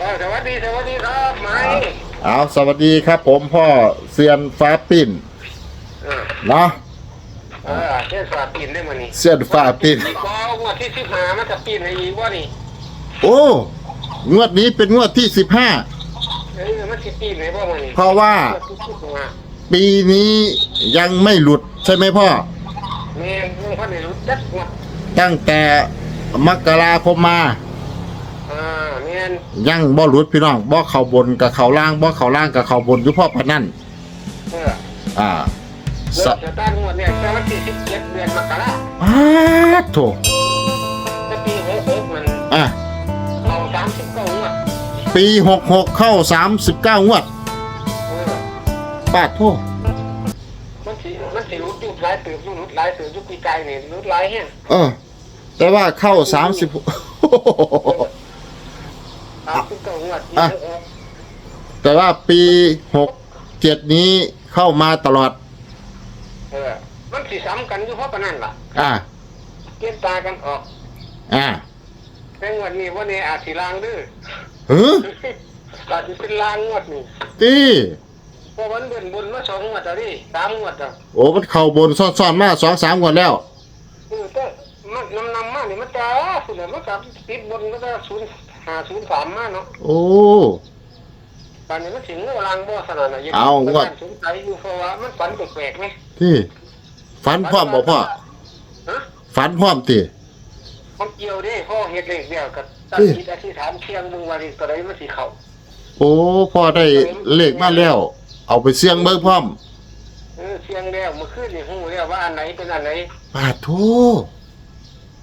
เออสวัสดีสวัสดีครับไหมเอาสวัสดีครับผมพ่อเซียนฟ้าปิ้นเออเนาะเออเช่นสาปีนได้มานี่เซียนฟ้าปิ้นก็งวดที่สิบห้ามันจะปีนให้อีกว่านี่โอ้งวดนี้เป็นงวดที่สิบห้าเออมันสิปีนให้บ่มานี่เพราะว่างวดที่สิบห้าปีนี้ยังไม่หลุดใช่ไหมพ่อแม่งมึงพันในรู้จักงวดตั้งแต่มกราคมมาอ่าแม่ นยังบ่หลุดพี่น้องบ่เข้าบนกับเข้าล่างบ่เข้าล่างกับเข้าบนอยู่พ่อพะนั่นเอออ่าเริ่สะมจะตั้งงวดเนี่ยแต่วันที่สิบเจ็ดเดือนมกราอ้าโถแต่ปีหกหกมันอะเอาสามสิบเก้างวดปีหกหกเข้าสามสิบเก้างวดเออปาดโทมันสิมันสิรู้จุดหลายเติบอยู่รู้หลายเติบอยู่ปีกายนี่รู้หลายแฮงเออ แต่ว่าเข้าสามสิบสามสิบเก้างวดปี อะหกหกแต่ว่าปีหกเจ็ดนี้เข้ามาตลอด เออ มันสิซ้ำกันอยู่เพราะปานนั้นล่ะอ่า เกณฑ์ตากันออกอ่าแต่งวดนี้วันนี้อาจสิลางดื้อเฮ้ออาจจะเป็นลางงวดนี่ตีเพราะมันเบิ่นบนมาสองงวดแล้วดิสามงวดแล้วโอ้มันเข้าบนซ่อนๆมาสองสามงวดแล้ว เออแต่มันนำนำมานี่มันจ้าสุดเลยมันกับติดบนก็จะศูนย์ ห้าศูนย์สามมาเนาะโอ้ ตอนนี้มันถึงเงาลางบ่สนั่นน่ะยังเอางวด สงสัยอยู่เพราะว่ามันฝันแปลกๆไหมที่ฝันพร้อมบ่พ่อฮะฝันพร้อมตีมันเกี่ยวเด้พ่อเฮ็ดเลขเดียวกับตั้งอืมจิตอธิษฐานเที่ยงมึงว่านี่ตัวใดมันสิเข้าโอ้พ่อได้เลขมาแล้ว เอาไปเสี่ยงเบิ่งพร้อมเออเที่ยงแล้วเมื่อคืนนี่ฮู้แล้วว่าอันไหนเป็นอันไหนปาดโท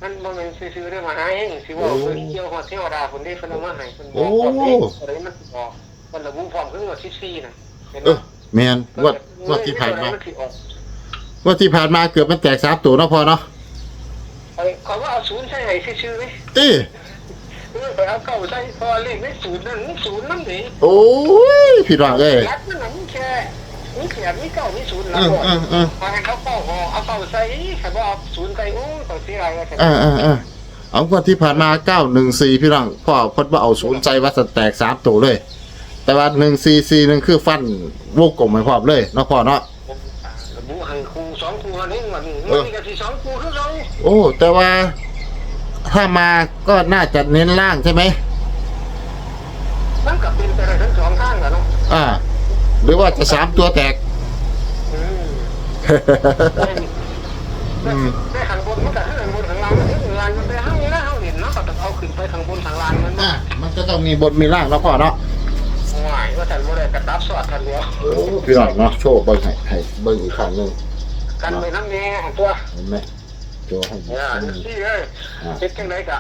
มันบ่แม่นซื่อๆเด้อมาหาเองสิว่าโอ้เพิ่นเกี่ยวฮอดเทวดาเพิ่นได้เพิ่นเอามาให้เพิ่นบโอ้ อกก่อนเด้อะไรมันสิออกเพิ่นระบุพร้อมคืองวด14น่ะเห็นเอบ่อแมนงวดงวดที่ผ่านมาเออสิออกงวดที่ผ่านมาเกือบมันแตกสามตัวเนาะพ่อเนาะเออเขาว่าเอาศูนย์ใส่ให้ซื่อๆไหมตีเออไปเอาเก้าใส่พอเลขได้ศูนย์นั่นศูนย์นั่นนี่โอ้ยพี่น้องเอ้ยรักมันน่ะมันแค่ มีเขียนมีเก้ามีศูนย์เอแล้วอก็เออเออพอให้เขาเก้าห่อเอาเก้าใส่ให้บ่เอาศูนย์ใส่โอ้ยเขาเสียอะไรกันเออเออเออเอางวดที่ผ่านมาเก้าหนึ่งสี่พี่น้องพ่อเพ่นว่าเอาศูนย์ใจว่าสแตกสามตัวเลย แต่ว่าหนึ่งสี่สี่หนึ่งคือฟันวงกลมไม่พร้อมเลยเนาะพ่อเนาะระบุให้ครูสองครูอันนี้มันเออมันก็สิสองครูคือเราโอ้ แต่ว่าถ้ามาก็น่าจะเน้นล่างใช่ไหมมันก็เป็นไปได้ทั้งสองข้างกันเนาะอ่า หรือว่าจะสามตัวแตก อืมอืมได้ข้างบนมันก็คือข้างบนข้างล่างมันข้างล่างมันไปห้างนี้นะห้างเห็นเนาะก็ต้องเอาขึ้นไปข้างบนข้างล่างมันอะเนาะมันก็ต้องมีบนมีล่างเนาะพ่อเนาะหวายว่าฉันบ่ได้กระตับสอดทันเดียวโอ้พี่น้องเนาะโชว์เบิ้งให้ให้เบิ้งอีกครั้งหนึงกันไปน้ำแน่ตัวเห็นไหมโชว์ให้อีกเนี่ยครั้งหนึงซี่เอ้ยอ่าเป็นจังไดกะ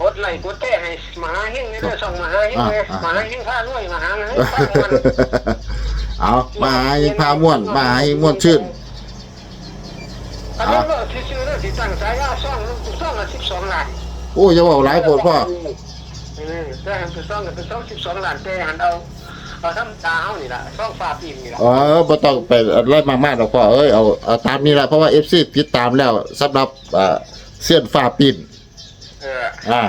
กดไลค์กดแต้ให้มหาเฮงนี่เด้อส่องมหาเฮงเลยอ่ามหาเฮงพาด้วยมหาเฮงพามัน เอามาหาอีกพาม่วนมาหาอีกม่วนชื่นอันนี้ก็ที่ชื่อเด้อที่ตั้งสายาซ่องซ่องละ12ล้านโอ้อย่าบอกหลายโพดพ่อเออแต่หันไปซ่องก็ไปซ่อง12ล้านแต่หันเอาเอาทำตาเฮานี่ล่ะซ่องฟ้าปีนนี่ล่ะอ๋อบ่ต้องไปอะไรมากๆหรอกพ่อเอ้ยเอาเอาตามนี้ละเพราะว่า FC ติดตามแล้วสำหรับอ่าเสี้ยนฟ้าปิ่นเอออ่า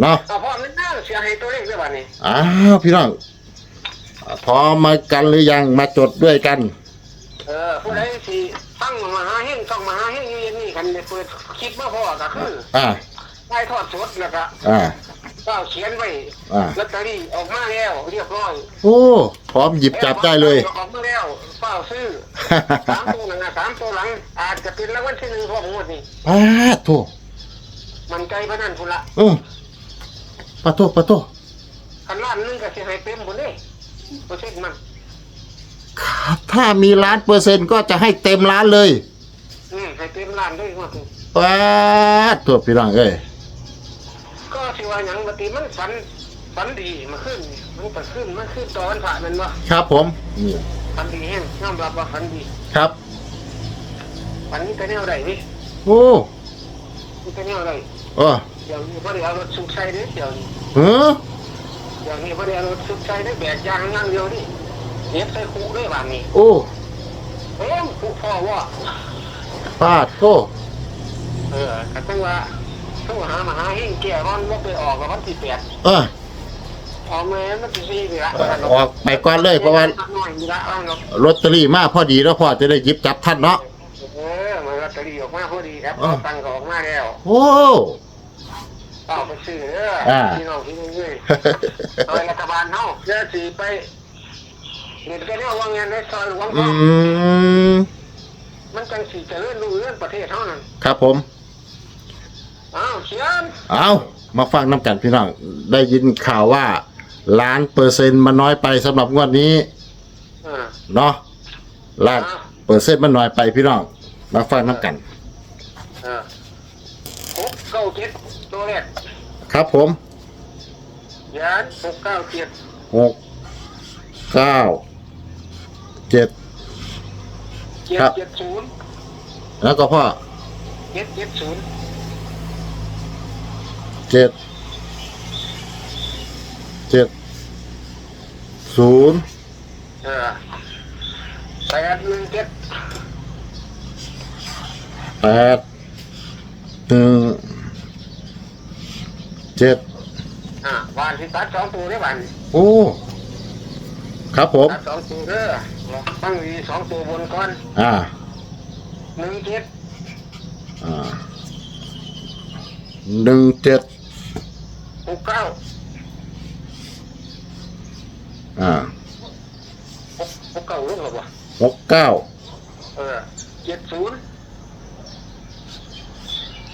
เนาะเอาพร้อมแล้วนะเสียให้ตัวเลขด้วยบัดนี้อ้าวพี่น้อง พร้อมมากันหรือยังมาจดด้วยกัน เออผู้ใดสิตั้งมหาเฮงต้องมหาเฮงอยู่อย่างนี่กันได้เปิดคลิปมาพอก็คืออ่าได้ทอดสดแล้วก็อ่า ก็เขียนไว้อ่า ลอตเตอรี่ออกมาแล้ว เรียบร้อยโอ้พร้อมหยิบจับได้เลย ออกมาแล้วเฝ้าซื้อสามตัวหลังอะสามตัวหลัง อาจจะเป็นรางวัลที่หนึ่งของงวดนี้ป้าดโถมันใจพนันพุ่นละเออปะโตปะโตคันล้านหนึงก็สิให้เต็มพุ่นเด้ เปอร์เซ็นต์มัน ถ้ามีล้านเปอร์เซ็นต์ก็จะให้เต็มล้านเลยอืมให้เต็มล้านด้วยงวดนี้ป้าดตัวพี่น้องเอ้ยก็สิว่าหยังปกติมันฝันฝันดีมาขึ้นมันก็ขึ้นมันขึ้นตอนผ่านมันว่าครับผมนี่ฝันดีแห้งยอมรับว่าฝันดีครับ ฝันนี้แต่แนวใดนี่โอ้นี่แต่แนวใดเออเดี๋ยวนี้บ่ได้เอารถสุกใส่เด้อเดี๋ยวนี้ เออ เดี๋ยวนี้บ่ได้เอารถสุกใส่ได้อแบกยางนั่งเดียวนี่เย็บใส่คูด้วยบานนี้โอ้เอ้มคูพ่อว่าป้าดโตเออก็ต้องว่าต้องหามหาเฮงแก่ร้อนว่าไปออกกับวันที่แปดเออออกมามันจะซีนี่ละเอ่อออกไปก่อนเลยเพราะว่าหน่อยนี่ละเอาเนาะลอตเตอรี่มาพอดีแล้วพ่อจะได้หยิบจับท่านเนาะเออมันลอตเตอรี่ออกมาพอดีครับอ้าวตังค์ก็ออกมาแล้วโอ้ เอาไปซื้อเด้ออ่าพี่น้องที่นี่ด้วยเอารัฐบาลเฮาเดี๋ยวสิไปเห็นกันเนี่ยว่าเงินในซอยหลวงอืพ่อมมันจังสิเจริญรุ่งเรืองประเทศเฮานั่นครับผม อ้าวเขียนเอามาฟังน้ำกันพี่น้อง ได้ยินข่าวว่า ล้านเปอร์เซ็นต์มันน้อยไปสำหรับงวดนี้อ่าเนาะล้านเปอร์เซ็นต์มันน้อยไปพี่น้อง มาฟังน้ำกัน เออหกเก้าเจ็ดตัวแรก ครับผมยานหกเก้าเจ็ดหกเก้าเจ็ดเจ็ดครับเจ็ดศูนย์แล้วก็พ่อเจ็ดเจ็ดศูนย์เจ็ดเจ็ดศูนย์เออแปดหนึ่งเจ็ดแปดหนึ่ง เจ็ดอ่าวันที่ตัดสองตัวได้วันโอ้ครับผมตัดสองตัวเด้อตั้งวีสองตัวบนก่อนอ่าหนึ่งเจ็ดอ่าหนึ่งเจ็ดหกเก้าอ่าหกหกเก้าลูกหรอวะหกเก้าเออเจ็ดศูนย์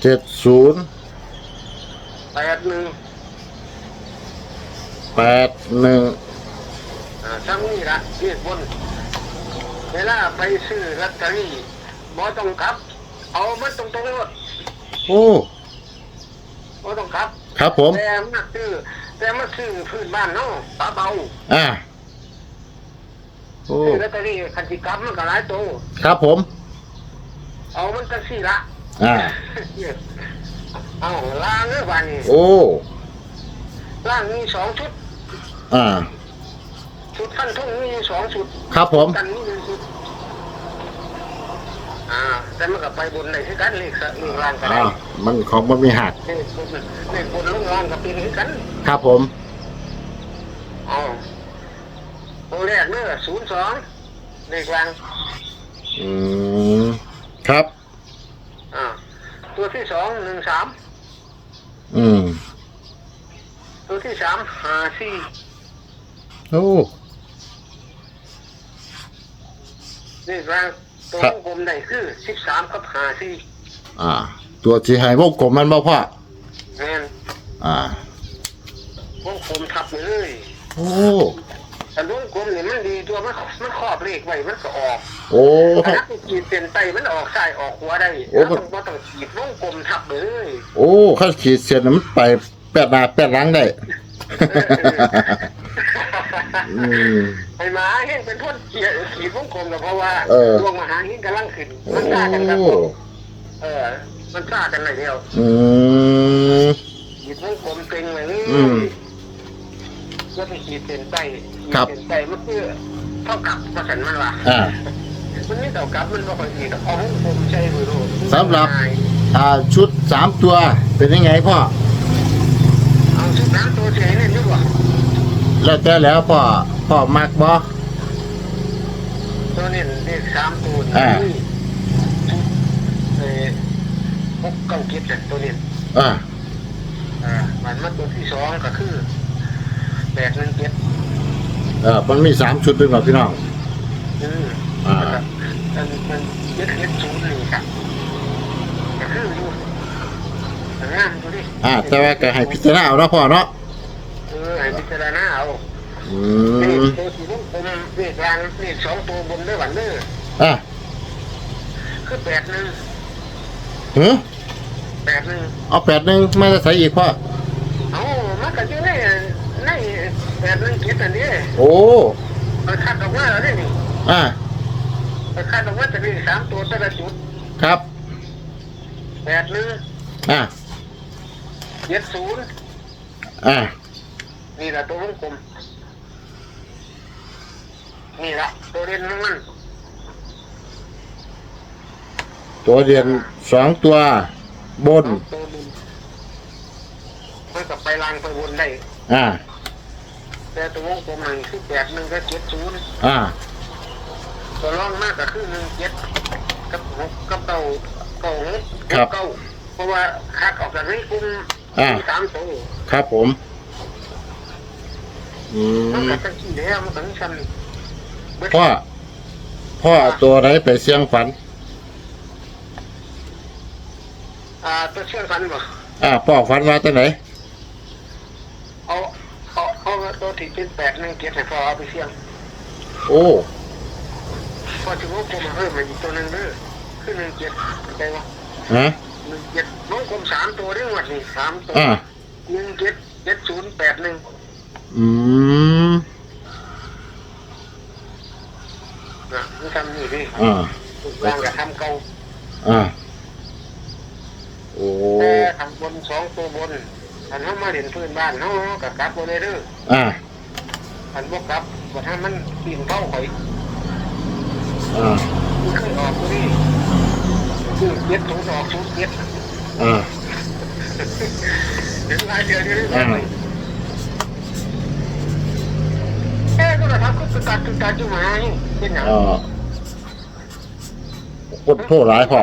เจ็ดศูนย์ แปดหนึ่งแปดหนึ่งอ่าทั้งนี้ละเรียกบนเวลาไปซื้อลอตเตอรี่บ่ต้องกลับ เอามันตรงตรงๆรถโอ้บ่ต้องกลับ ครับผม แต่มาซื้อแต่มาซื้อพื้นบ้านเนาะปลาเบาอ่าโอ้ซื้อลอตเตอรี่คันสิกลับมันก็หลายตัวครับผม เอามันจังซี่ละอ่า เอาล่างเด้อบ้านนี้โอ้ ล่างมีสองชุด อ่า ชุดขั้นทุ่งมีอยู่สองชุดครับผม กันนี่หนึ่งชุดอ่าแต่มันก็ไปบนในคือกันเลขสะเลขล่างก็อ่าได้มันของมันมีหัก เลขบนเลขบนลงล่างก็เป็นคือกันครับผมอ๋อตัวแรกเด้อศูนย์สองเลขล่างอืม ครับ อ่าตัวที่สองหนึ่งสาม อืมตัวที่สามห้าสี่โอ้เลขล่างตัวครับวงกลมได้คือสิบสามกับห้าสี่อ่า ตัวที่ให้วงกลมมันบ่พ่อแม่นอ่าวงกลมทับไปเลย โอ้ แต่วงกลมนี่มันดีตัวมันมันครอบเลขไว้มันก็ออกโอ้ถ้านักขีดเส้นใต้มันออกซ้ายออกขวาได้โอ้ แล้วมันบ่ต้องขีดวงกลมทับไปเลยโอ้ขั้นขีดเส้นน่ะมันไปแปดหน้าแปดหลังได้ อืม ไอ้หมาเห็นเป็นพ่นขีดขีดวงกลมก็เพราะว่าเออ ดวงมหาหินกำลังขึ้นโอ้มันซ่ากันครับผมเออ มันซ่ากันเลยเดียวอืม ขีดวงกลมเต็งเลยอืม ก็ไปขีดเส้นใต้ขีดครับ เส้นใต้มันคือเท่ากับประสันมันว่ะอ่า มันนี่เท่ากับมันบ่ค่อยดีดอกเอาวงกลมใช่หรือโลดสำหรับ อ่าชุดสามตัวเป็นยังไงพ่อ เอาชุดน้ำตัวเฉยนี่ดีกว่าแล้วแต่แล้วพ่อพ่อมักบ่ ตัวนี้เลขสามตัวอ่านี่เออหกเก้าเจ็ดเนี่ยตัวนี้ อ่า อ่ามันมาตัวที่สองก็คือ แปดหนึ่งเจ็ดเออมันมีสามชุดด้วยเหรอพี่น้องอืมอ่ามันมันเจ็ดเจ็ดศูนย์นี่ครับก็คืออยู่แต่งานดูดิอ่า แต่ว่าก็ให้พิจารณาเอาเนาะพ่อเนาะเออให้พิจารณาเอาอืเลขมตัวที่ผมผมเลขรางเลขสองตัวบนด้วยวันเด้ออะคือแปดหนึ่งเฮ้อแปดหนึ่งเอาแปดหนึ่งมาจะใส่อีกพ่อ เอามันก็อยู่ในใน แปดหนึ่งเจ็ดอันนี้โอ้ไปคัดออกมาแล้วนี่อ่าไปคัดออกมาจะมีสามตัวแต่ละจุดครับแปดหนึ่งอ่าเจ็ดศูนย์อ่านี่แหละตัววงกลมนี่แหละตัวเด่นของมันตัวเรียนสองตัวบนตัวบนมันก็ไปลางไปวนได้ อ่า แต่ตัววงกลมมันคือแปดหนึ่งก็เจ็ดศูนย์อ่าตัวร่องมากก็คือหนึ่งเจ็ดกับหกกับเก้าเก้าหกครับเก้าเพราะว่าคัดออกจากนี้กลุ่มอ่ามีสามตัวครับผมอืมันมก็ตั้งที่แล้วมันตั้งชั้นเบิดพ่อพ่อเอาตัวไหนไปเสี่ยงฝัน อ่าตัวเชื่อฟันบ่อ่าพ่อฝันว่าตัวไหน เอาเอาเอา ตัวที่เป็นแปดหนึ่งเจ็ดให้พอเอาไปเสี่ยงโอ้พอถึงวงกลมมาเพิ่มมาอีกตัวหนึ่งเด้อคือหนึ่งเจ็ดเข้าใจปะฮะหนึ่งเจ็ดวงกลมสามตัวเรื่องวัดนี่สามตัวอ่าหนึ่งเจ็ดเจ็ดศูนย์แปดหนึ่งอืมนะมันทำนี่ดิอ่าทุกอย่างก็ทำเก่าอ่าโอ้แต่ทำบนสองตัวบน อันเขามาเด่นพื้นบ้านเขากับกลับบนเลยเด้ออ่าอันบวกกลับว่าถ้ามันปีนเป้าข่อยอ่ามันเคยออกตัวนี้คือเจ็ดศูนย์ออกศูนย์เจ็ดอ่าถึงหลายเดือนนี่เลยอ่าเอ้ก็เราทำก็ตุตัดตุตัดอยู่มานี่เป็นอย่างอ่าคนโทษหลายพ่อ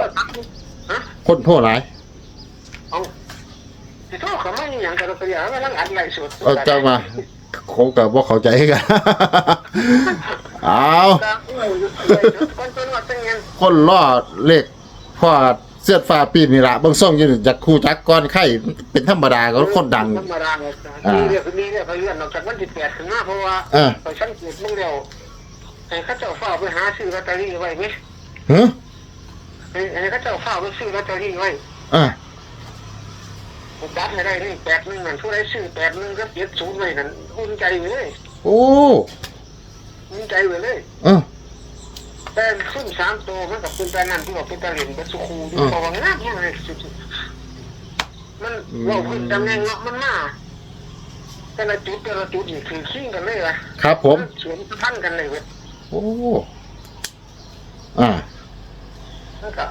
ฮะคนโทษหลายเอาที่โทษ เขาไม่อย่างกันเราไปอย่างนั้นอันไรสุดเออเจ้ามาคงกับว่าเข้าใจกัน เอาคนตัวว่าเป็นไงคนล่อเลขพ่อเสื้อฟ้าปีนนี่ละเบางส่งอยืนจากคู่จักก้อนไข่เป็นธรรมดาก็คนดังธรรมดาเลยนี่เรียกนี่เรียกไปเลื่อนออกจากวันที่แปดถึงห้าเพราะว่าเออไปชั้นเกียรติมึงเดียวให้ข้าเจ้าเฝ้าไปหาซื้อลอตเตอรี่ไว้ไหมฮะให้ข้าเจ้าเฝ้าไปซื้อลอตเตอรี่ไว้อ่า ผมดัดให้ได้นี่แปดหนึ่งนั่นผู้ใดซื้อแปดหนึ่งก็เจ็ดศูนย์ไว้นั่นอุ่นใจไว้เลยโอ้อุ่นใจไว้เลย เออแต่ขึ้นสามตัวมันกับเป็นตานั่นที่ว่าเป็นตาเหรียญเป็นสุคูดูเพราะว่างามยังไงสุดๆมันเราขึ้นตำแหน่งเนาะมันมาแต่ละจุดแต่ละจุดนี่คือขิ้งกันเลยอะครับผมเฉียนพันกันเลยเว้ยโอ้อ่านั่นก็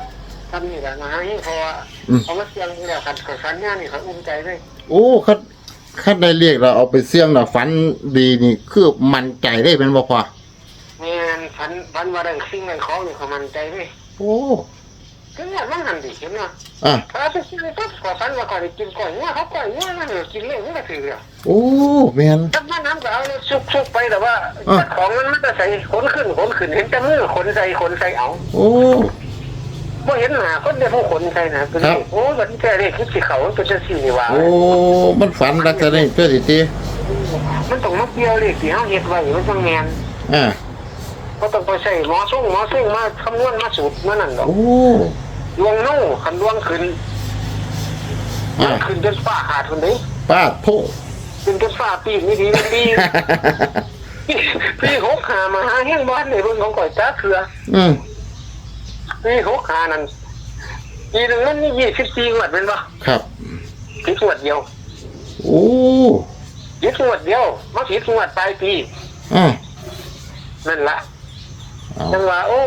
ทำนี่แหละนะนี่เพราะว่าอืมเอามาเสียงแล้วขัดขัดสัญญานี่เขาอุ่นใจเลยโอ้คัดคัดได้เรียกเราเอาไปเสี่ยงนะฝันดีนี่คือมันใจได้เป็นบ่พอแม่นพันพันว่าได้สิ่งได้ของนี่เขามันใจเลยโอ้ก็เนี่ยมันหันดิเห็นไหมอะถ้าไปซื้อปั๊บขอฟันว่าก่อนได้กินก่อนเนี่ยเขาก่อนเนี่ยมันเหลือกินเลยมันก็ถือเลยโอ้แมนถ้ามาน้ำก็เอาซุกซุกๆไปแต่ว่าอะของมันมันจะใส่ขนขึ้นขนขึ้นเห็นแต่มือขนใส่ขนใส่เอา โอ้ บ่เห็นหน้าคนเดียวผู้ขนใส่นะคือครับโอ้แบบนี้แค่เรียกคิดสิเขามันเป็นจะสี่นี่ว่าโอ้ มันฝันลักษณะนี้เพื่อสิตีมันต้องมาเกี่ยวเลขที่เฮาเฮ็ดไว้มันต้องแม่นอ่าบ่ต้องไปใส่หมอส่งหมอซึ่งมาคำนวณมาสูตรมานั่นดอกโอ้ดวงโน่คันดวงขึ้นอ่ามันขึ้นจนฟ้าขาดคนนี้ป้าโทขึ้นจนฟ้าปีนี่ดีมันดีพี่หกหามาหาเฮียงบ้านในเบิ่งของก่อยจ้าเครืออืม ปีหกหานั่นปีหนึงมันมี24งวดเป็นบ่ครับ ผิดงวดเดียวโอ้ผิดงวดเดียวมาผิดงวดปลายปีอ่านั่นล่ะเอาจังว่าโอ้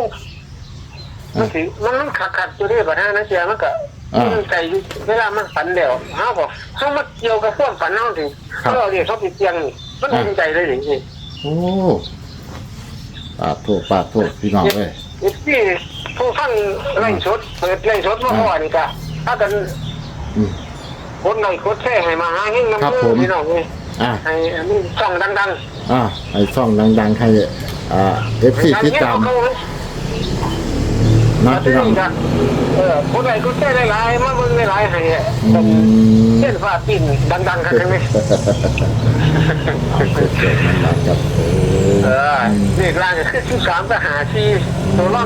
มันสิมันมันขัดขัดๆอยู่ด้วยปัญหานะเสียมันก็อ่ามันใจอยู่เวลามันฝันเดียวเฮาบอกเฮามาเกี่ยวกับความฝันเฮาสิครับ เราเรียกเขาติดเตียงนี่มันอุ่นใจเลยนี่ โอ้ป้าโทษป้าโทษพี่น้องเลยอีกที่ ผู้ฟังไล่สดเปิดไล่สดมาพ่อนี่ก็ถ้ากันอืม คนไหนคนแท้ให้มาหาเฮงครับน้ำผมพี่น้องนี่อ่าให้อันนี้ช่องดังอ่าให้ช่องดังๆให้อ่าเอฟๆซีติดตามเขาเลย นะพี่น้องเออคนไหนคนแท้หลายๆมาเบิ่งหลายๆให้อืมเช่นฟ้าปิ่นดังๆกันทั้งนี้เกิดๆนั่นแหละครับโอ้เออเลขล่างก็คือสิบสามก็หาชีตัวรอด